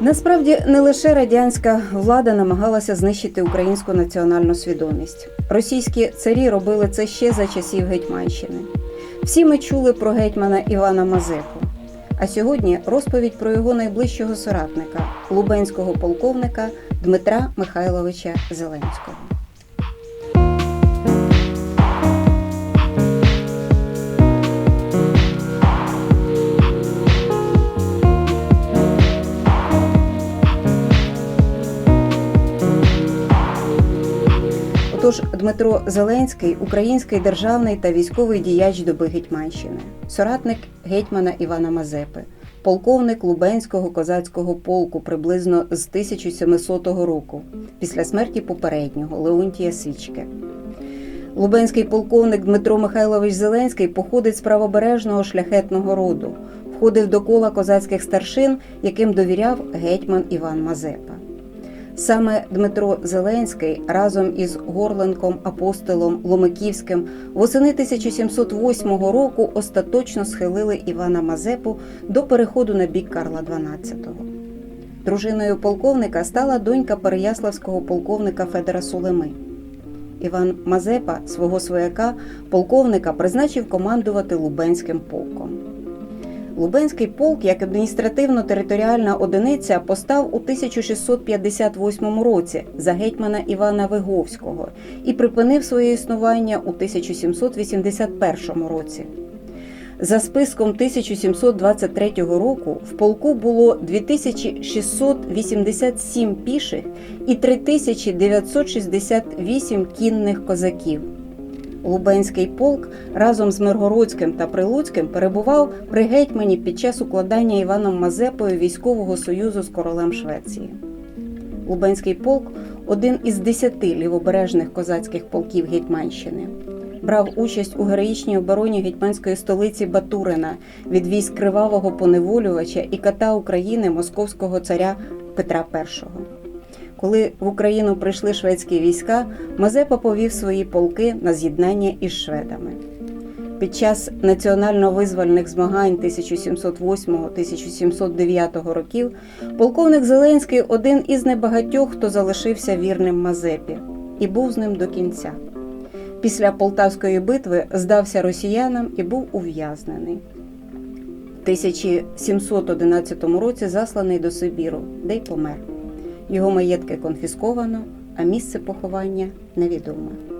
Насправді не лише радянська влада намагалася знищити українську національну свідомість. Російські царі робили це ще за часів Гетьманщини. Всі ми чули про гетьмана Івана Мазепу. А сьогодні розповідь про його найближчого соратника, лубенського полковника Дмитра Михайловича Зеленського. Отож, Дмитро Зеленський український державний та військовий діяч доби Гетьманщини, соратник гетьмана Івана Мазепи, полковник Лубенського козацького полку приблизно з 1700 року, після смерті попереднього Леонтія Свічки. Лубенський полковник Дмитро Михайлович Зеленський походить з правобережного шляхетного роду, входив до кола козацьких старшин, яким довіряв гетьман Іван Мазепа. Саме Дмитро Зеленський разом із Горленком апостолом Ломиківським восени 1708 року остаточно схилили Івана Мазепу до переходу на бік Карла XII. Дружиною полковника стала донька переяславського полковника Федора Сулеми. Іван Мазепа, свого свояка, полковника, призначив командувати Лубенським полком. Лубенський полк як адміністративно-територіальна одиниця постав у 1658 році за гетьмана Івана Виговського і припинив своє існування у 1781 році. За списком 1723 року в полку було 2687 піших і 3968 кінних козаків. Лубенський полк разом з Миргородським та Прилуцьким перебував при гетьмані під час укладання Іваном Мазепою військового союзу з королем Швеції. Лубенський полк один із десяти лівобережних козацьких полків Гетьманщини. Брав участь у героїчній обороні гетьманської столиці Батурина від військ кривавого поневолювача і ката України московського царя Петра І. Коли в Україну прийшли шведські війська, Мазепа повів свої полки на з'єднання із шведами. Під час національно-визвольних змагань 1708-1709 років полковник Зеленський один із небагатьох, хто залишився вірним Мазепі, і був з ним до кінця. Після Полтавської битви здався росіянам і був ув'язнений. В 1711 році засланий до Сибіру, де й помер. Його маєтки конфісковано, а місце поховання невідоме.